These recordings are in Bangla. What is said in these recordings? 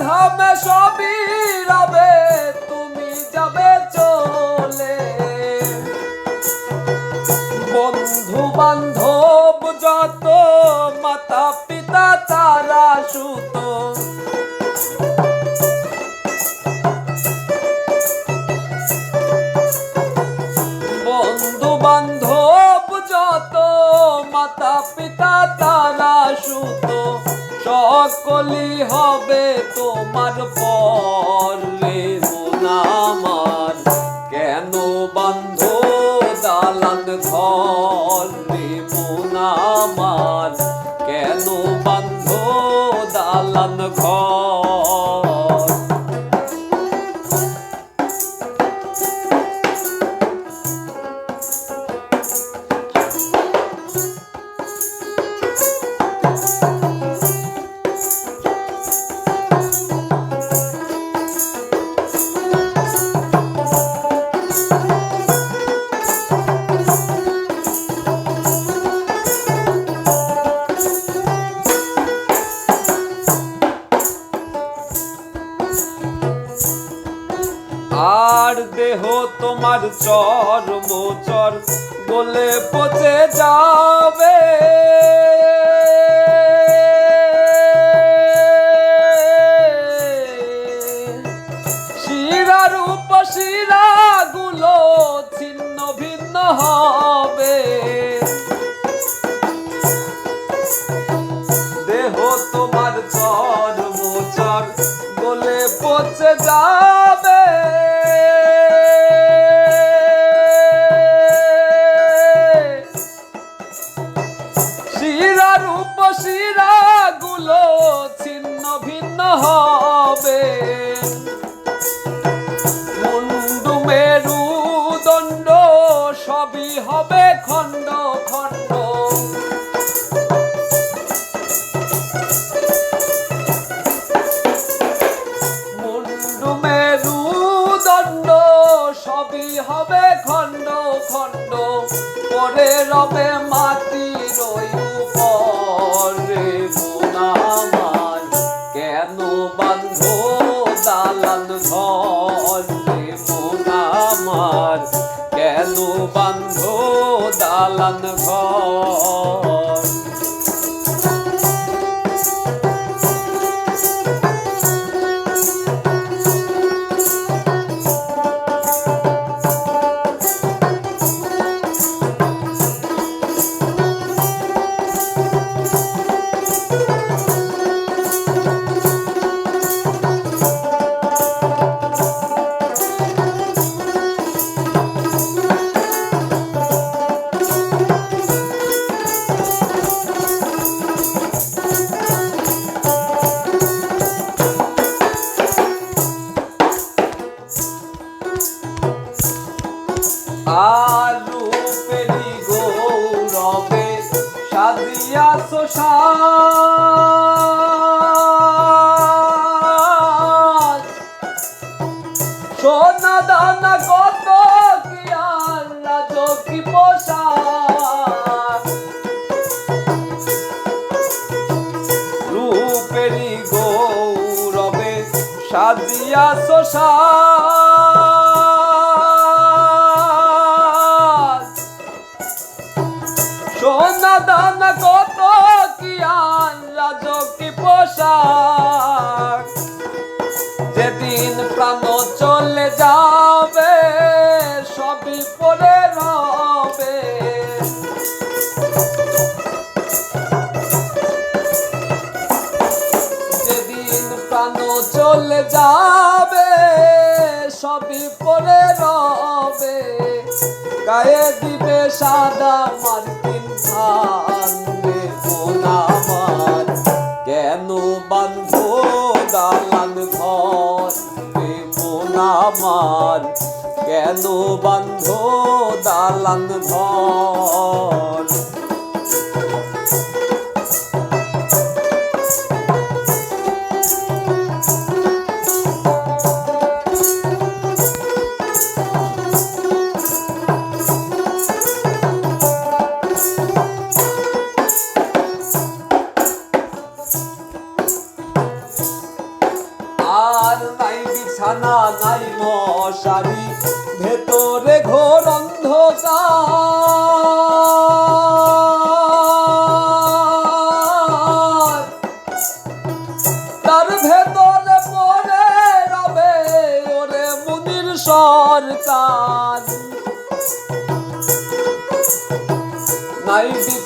ধরা মে সবই সকলি হবে তোমার পর মোনামার কেন দেহ তোমার চর বলে পচে যাবে। শিরার উপশিরা গুলো ছিন্ন ভিন্ন হবে হবে খণ্ড খণ্ড, পরে রবে মাটি রই উপরে মোনামার কেন বান্ধ দালান ঘর? রে কেন বান্ধ দালান ঘর? পোশাক। রূপেরি গৌরবে সাজিয়া শোষা সোনা দান কত কি আল্লাহ কি যাবে, সবই পরে রবে। গায়ে দিবে সাদা মার্কিন ধান রে আমার কেন বান্ধ দালান ঘর আমার কেন বান্ধ দালান ঘর?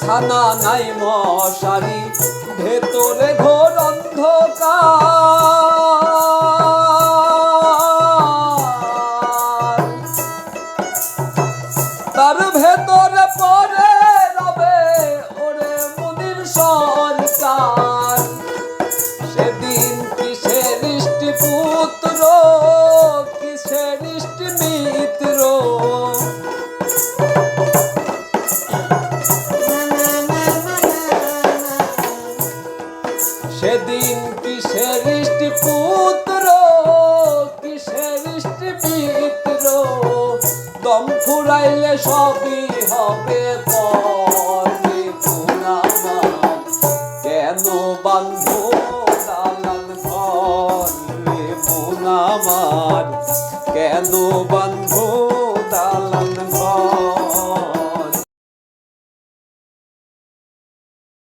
বিছানা নাই মশারি ভেতরে ঘোর অন্ধকার। সেদিন কিসের পুত্র কিসের মিত্র দম ফুরাইলে সবই হবে কেন বান্ধ দালান ঘর রে মোনামার কেন বান্ধ